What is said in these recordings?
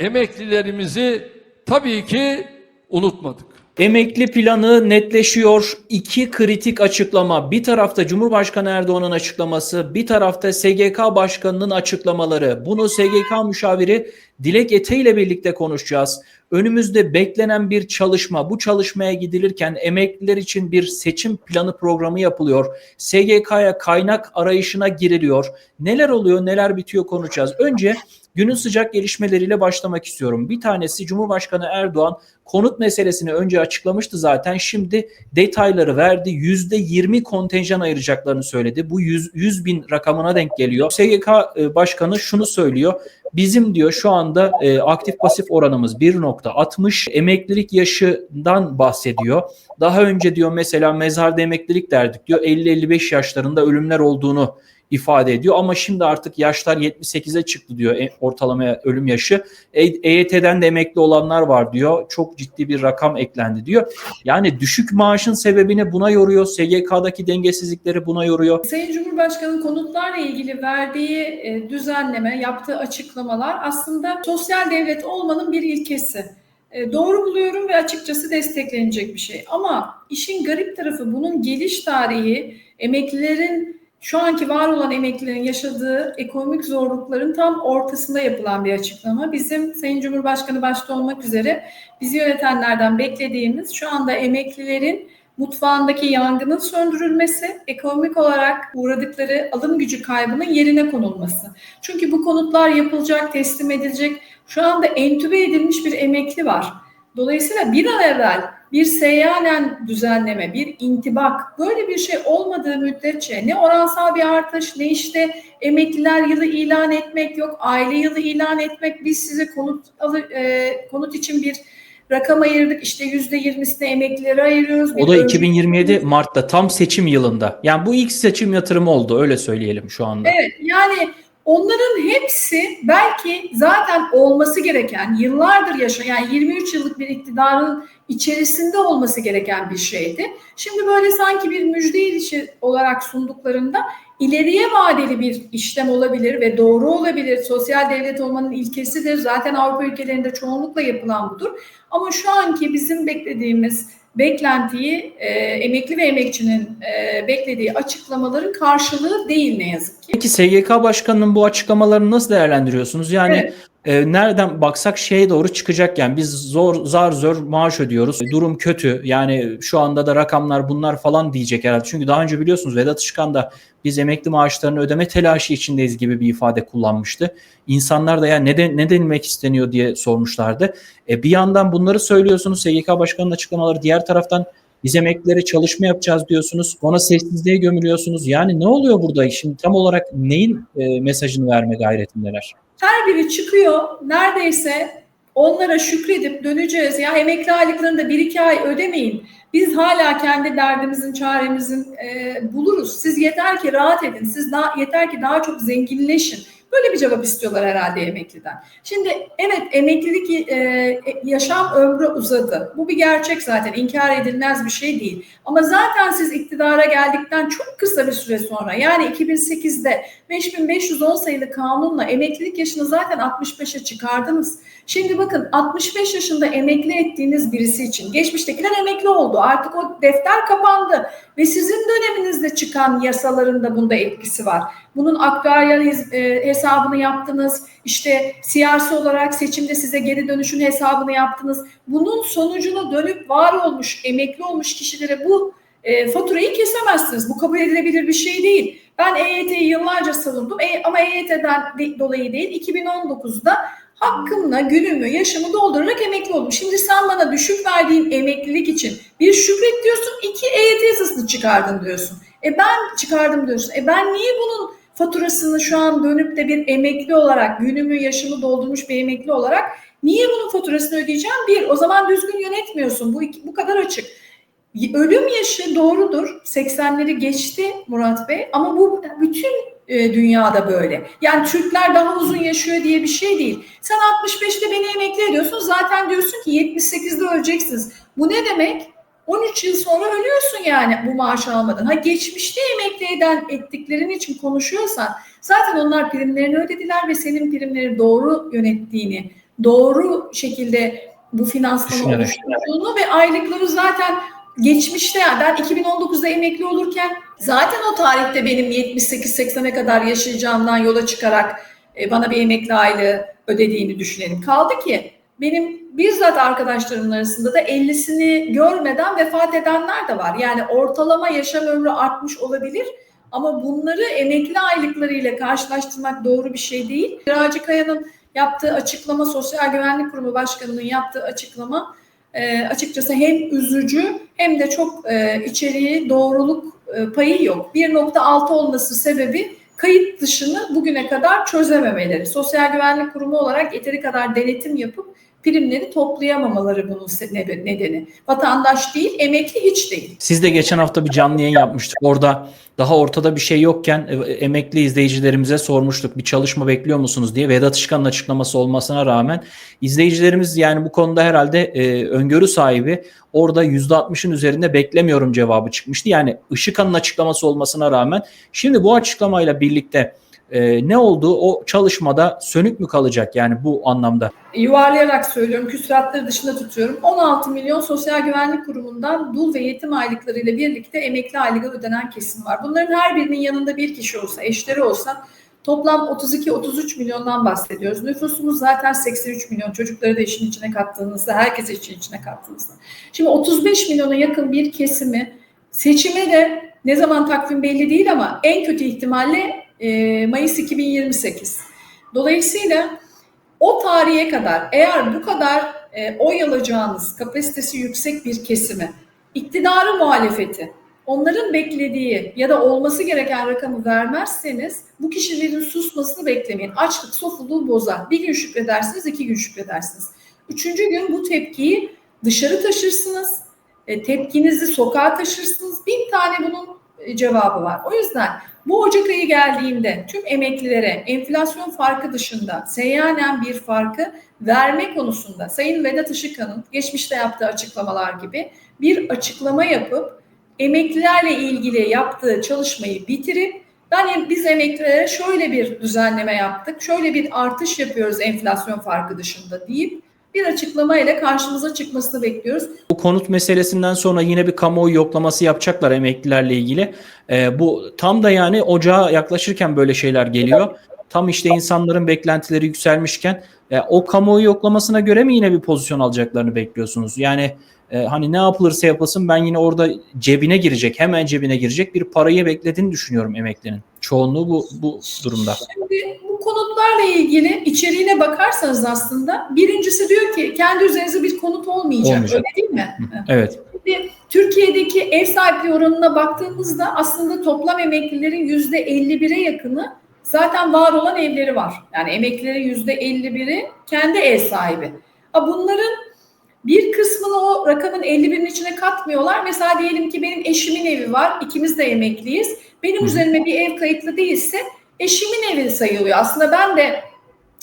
Emeklilerimizi tabii ki unutmadık. Emekli planı netleşiyor. İki kritik açıklama. Bir tarafta Cumhurbaşkanı Erdoğan'ın açıklaması, bir tarafta SGK Başkanı'nın açıklamaları. Bunu SGK müşaviri Dilek Ete ile birlikte konuşacağız. Önümüzde beklenen bir çalışma. Bu çalışmaya gidilirken emekliler için bir seçim planı programı yapılıyor. SGK'ya kaynak arayışına giriliyor. Neler oluyor, neler bitiyor konuşacağız. Önce günün sıcak gelişmeleriyle başlamak istiyorum. Bir tanesi Cumhurbaşkanı Erdoğan konut meselesini önce açıklamıştı zaten. Şimdi detayları verdi. %20 kontenjan ayıracaklarını söyledi. Bu 100, 100 bin rakamına denk geliyor. SGK e, Başkanı şunu söylüyor. Bizim diyor şu anda e, aktif pasif oranımız 1.60. Emeklilik yaşından bahsediyor. Daha önce diyor mesela mezarda emeklilik derdik diyor. 50-55 yaşlarında ölümler olduğunu ifade ediyor ama şimdi artık yaşlar 78'e çıktı diyor e, ortalama ölüm yaşı. E, EYT'den de emekli olanlar var diyor. Çok ciddi bir rakam eklendi diyor. Yani düşük maaşın sebebini buna yoruyor. SGK'daki dengesizlikleri buna yoruyor. Sayın Cumhurbaşkanı konutlarla ilgili verdiği e, düzenleme, yaptığı açıklamalar aslında sosyal devlet olmanın bir ilkesi. E, doğru buluyorum ve açıkçası desteklenecek bir şey. Ama işin garip tarafı bunun geliş tarihi emeklilerin şu anki var olan emeklilerin yaşadığı ekonomik zorlukların tam ortasında yapılan bir açıklama. Bizim Sayın Cumhurbaşkanı başta olmak üzere bizi yönetenlerden beklediğimiz şu anda emeklilerin mutfağındaki yangının söndürülmesi, ekonomik olarak uğradıkları alım gücü kaybının yerine konulması. Çünkü bu konutlar yapılacak, teslim edilecek. Şu anda entübe edilmiş bir emekli var. Dolayısıyla bir an evvel bir seyyanen düzenleme, bir intibak böyle bir şey olmadığı müddetçe ne oransal bir artış ne işte emekliler yılı ilan etmek yok, aile yılı ilan etmek biz size konut alır, e, konut için bir rakam ayırdık işte yüzde yirmisine emeklilere ayırıyoruz. O da öncü- 2027 Mart'ta tam seçim yılında. Yani bu ilk seçim yatırımı oldu öyle söyleyelim şu anda. Evet yani onların hepsi belki zaten olması gereken yıllardır yaşayan yani 23 yıllık bir iktidarın içerisinde olması gereken bir şeydi. Şimdi böyle sanki bir müjde ilişi olarak sunduklarında ileriye vadeli bir işlem olabilir ve doğru olabilir. Sosyal devlet olmanın ilkesidir. Zaten Avrupa ülkelerinde çoğunlukla yapılan budur. Ama şu anki bizim beklediğimiz beklentiyi e, emekli ve emekçinin e, beklediği açıklamaların karşılığı değil ne yazık ki. Peki SGK Başkanı'nın bu açıklamalarını nasıl değerlendiriyorsunuz? Yani Evet. E, nereden baksak şeye doğru çıkacak yani biz zor zar zor maaş ödüyoruz. Durum kötü. Yani şu anda da rakamlar bunlar falan diyecek herhalde. Çünkü daha önce biliyorsunuz Vedat Işıkhan da biz emekli maaşlarını ödeme telaşı içindeyiz gibi bir ifade kullanmıştı. İnsanlar da ya ne, de, ne denilmek isteniyor diye sormuşlardı. E, bir yandan bunları söylüyorsunuz SGK Başkanı'nın açıklamaları diğer taraftan biz emeklilere çalışma yapacağız diyorsunuz. Ona sessizliğe gömülüyorsunuz. Yani ne oluyor burada? Şimdi tam olarak neyin e, mesajını verme gayretindeler? Her biri çıkıyor neredeyse onlara şükredip döneceğiz. Ya emekli aylıklarını da bir iki ay ödemeyin. Biz hala kendi derdimizin, çaremizin e, buluruz. Siz yeter ki rahat edin. Siz daha, yeter ki daha çok zenginleşin. Böyle bir cevap istiyorlar herhalde emekliden. Şimdi evet emeklilik e, yaşam ömrü uzadı. Bu bir gerçek zaten inkar edilmez bir şey değil. Ama zaten siz iktidara geldikten çok kısa bir süre sonra yani 2008'de 5510 sayılı kanunla emeklilik yaşını zaten 65'e çıkardınız. Şimdi bakın 65 yaşında emekli ettiğiniz birisi için geçmiştekiler emekli oldu. Artık o defter kapandı ve sizin döneminizde çıkan yasaların da bunda etkisi var. Bunun aktüeryal hez- e, hesabını yaptınız. İşte siyasi olarak seçimde size geri dönüşün hesabını yaptınız. Bunun sonucunu dönüp var olmuş, emekli olmuş kişilere bu e, faturayı kesemezsiniz. Bu kabul edilebilir bir şey değil. Ben EYT'yi yıllarca savundum E- ama EYT'den de- dolayı değil 2019'da hakkımla günümü, yaşımı doldurarak emekli oldum. Şimdi sen bana düşük verdiğin emeklilik için bir şükret diyorsun, iki EYT yasasını çıkardın diyorsun. E ben çıkardım diyorsun. E ben niye bunun faturasını şu an dönüp de bir emekli olarak, günümü, yaşımı doldurmuş bir emekli olarak niye bunun faturasını ödeyeceğim? Bir, o zaman düzgün yönetmiyorsun. Bu, iki- bu kadar açık. Ölüm yaşı doğrudur. 80'leri geçti Murat Bey ama bu bütün e, dünyada böyle. Yani Türkler daha uzun yaşıyor diye bir şey değil. Sen 65'te beni emekli ediyorsun. Zaten diyorsun ki 78'de öleceksiniz. Bu ne demek? 13 yıl sonra ölüyorsun yani bu maaşı almadan. Ha geçmişte emekli eden ettiklerin için konuşuyorsan zaten onlar primlerini ödediler ve senin primleri doğru yönettiğini doğru şekilde bu finansmanı oluşturduğunu ve aylıkları zaten geçmişte yani ben 2019'da emekli olurken zaten o tarihte benim 78-80'e kadar yaşayacağımdan yola çıkarak e, bana bir emekli aylığı ödediğini düşünelim. Kaldı ki benim bizzat arkadaşlarımın arasında da 50'sini görmeden vefat edenler de var. Yani ortalama yaşam ömrü artmış olabilir ama bunları emekli aylıklarıyla karşılaştırmak doğru bir şey değil. Raci Kaya'nın yaptığı açıklama, Sosyal Güvenlik Kurumu Başkanı'nın yaptığı açıklama e, açıkçası hem üzücü hem de çok e, içeriği doğruluk e, payı yok. 1.6 olması sebebi kayıt dışını bugüne kadar çözememeleri. Sosyal Güvenlik Kurumu olarak yeteri kadar denetim yapıp primleri toplayamamaları bunun nedeni. Vatandaş değil, emekli hiç değil. Siz de geçen hafta bir canlı yayın yapmıştık. Orada daha ortada bir şey yokken e, emekli izleyicilerimize sormuştuk. Bir çalışma bekliyor musunuz diye. Vedat Işkan'ın açıklaması olmasına rağmen izleyicilerimiz yani bu konuda herhalde e, öngörü sahibi orada %60'ın üzerinde beklemiyorum cevabı çıkmıştı. Yani Işıkan'ın açıklaması olmasına rağmen şimdi bu açıklamayla birlikte e, ne oldu? O çalışmada sönük mü kalacak yani bu anlamda? yuvarlayarak söylüyorum, küsuratları dışında tutuyorum. 16 milyon Sosyal Güvenlik Kurumu'ndan dul ve yetim aylıklarıyla birlikte emekli aylığı ödenen kesim var. Bunların her birinin yanında bir kişi olsa, eşleri olsa toplam 32-33 milyondan bahsediyoruz. Nüfusumuz zaten 83 milyon. Çocukları da işin içine kattığınızda, herkesi işin içine kattığınızda. Şimdi 35 milyona yakın bir kesimi seçime de ne zaman takvim belli değil ama en kötü ihtimalle e, Mayıs 2028. Dolayısıyla o tarihe kadar eğer bu kadar e, oy alacağınız kapasitesi yüksek bir kesimi, iktidarı muhalefeti, onların beklediği ya da olması gereken rakamı vermezseniz bu kişilerin susmasını beklemeyin. Açlık sofuluğu bozar. Bir gün şükredersiniz, iki gün şükredersiniz. Üçüncü gün bu tepkiyi dışarı taşırsınız, e, tepkinizi sokağa taşırsınız. Bin tane bunun cevabı var. O yüzden bu Ocak ayı geldiğinde tüm emeklilere enflasyon farkı dışında seyyanen bir farkı verme konusunda Sayın Vedat Işıkhan'ın geçmişte yaptığı açıklamalar gibi bir açıklama yapıp emeklilerle ilgili yaptığı çalışmayı bitirip ben biz emeklilere şöyle bir düzenleme yaptık, şöyle bir artış yapıyoruz enflasyon farkı dışında deyip bir açıklama ile karşımıza çıkmasını bekliyoruz. Bu konut meselesinden sonra yine bir kamuoyu yoklaması yapacaklar emeklilerle ilgili. Ee, bu tam da yani ocağa yaklaşırken böyle şeyler geliyor. Tam işte insanların beklentileri yükselmişken e, o kamuoyu yoklamasına göre mi yine bir pozisyon alacaklarını bekliyorsunuz? Yani e, hani ne yapılırsa yapılsın ben yine orada cebine girecek, hemen cebine girecek bir parayı beklediğini düşünüyorum emeklinin. Çoğunluğu bu, bu durumda. Şimdi bu konutlarla ilgili içeriğine bakarsanız aslında birincisi diyor ki kendi üzerinize bir konut olmayacak. Olmayacak. Öyle değil mi? Evet. Şimdi Türkiye'deki ev sahipliği oranına baktığımızda aslında toplam emeklilerin yüzde 51'e yakını zaten var olan evleri var. Yani emeklilerin yüzde 51'i kendi ev sahibi. Ha bunların bir kısmını o rakamın 51'in içine katmıyorlar. Mesela diyelim ki benim eşimin evi var. ikimiz de emekliyiz. Benim Hı. üzerime bir ev kayıtlı değilse eşimin evi sayılıyor. Aslında ben de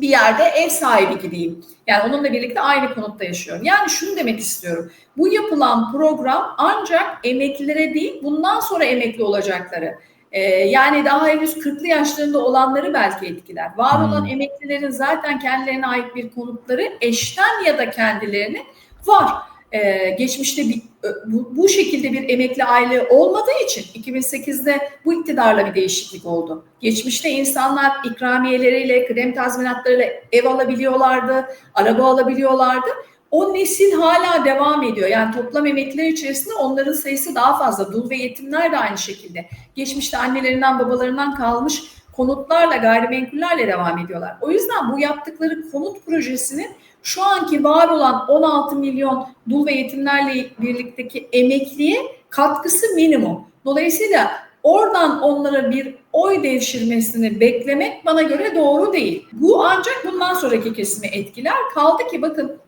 bir yerde ev sahibi gibiyim. Yani onunla birlikte aynı konutta yaşıyorum. Yani şunu demek istiyorum. Bu yapılan program ancak emeklilere değil bundan sonra emekli olacakları ee, yani daha henüz 40'lı yaşlarında olanları belki etkiler. Var olan Hmm. emeklilerin zaten kendilerine ait bir konutları eşten ya da kendilerine var. Ee, geçmişte bir, bu, bu şekilde bir emekli aylığı olmadığı için 2008'de bu iktidarla bir değişiklik oldu. Geçmişte insanlar ikramiyeleriyle, kıdem tazminatlarıyla ev alabiliyorlardı, araba alabiliyorlardı. O nesil hala devam ediyor. Yani toplam emekliler içerisinde onların sayısı daha fazla. Dul ve yetimler de aynı şekilde. Geçmişte annelerinden babalarından kalmış konutlarla, gayrimenkullerle devam ediyorlar. O yüzden bu yaptıkları konut projesinin şu anki var olan 16 milyon dul ve yetimlerle birlikteki emekliye katkısı minimum. Dolayısıyla oradan onlara bir oy devşirmesini beklemek bana göre doğru değil. Bu ancak bundan sonraki kesimi etkiler. Kaldı ki bakın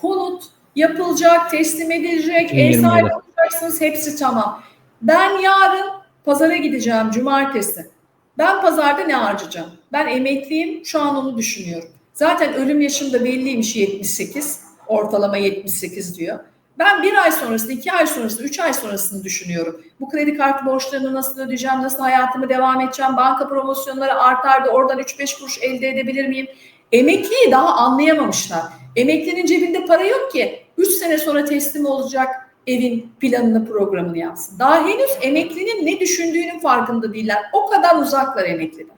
konut yapılacak, teslim edilecek, ev 2027. sahibi olacaksınız hepsi tamam. Ben yarın pazara gideceğim cumartesi. Ben pazarda ne harcayacağım? Ben emekliyim şu an onu düşünüyorum. Zaten ölüm yaşım da belliymiş 78. Ortalama 78 diyor. Ben bir ay sonrasını, iki ay sonrasını, üç ay sonrasını düşünüyorum. Bu kredi kartı borçlarını nasıl ödeyeceğim, nasıl hayatımı devam edeceğim, banka promosyonları artar da oradan 3-5 kuruş elde edebilir miyim? Emekliyi daha anlayamamışlar. Emeklinin cebinde para yok ki 3 sene sonra teslim olacak evin planını programını yapsın. Daha henüz emeklinin ne düşündüğünün farkında değiller. O kadar uzaklar emekliden.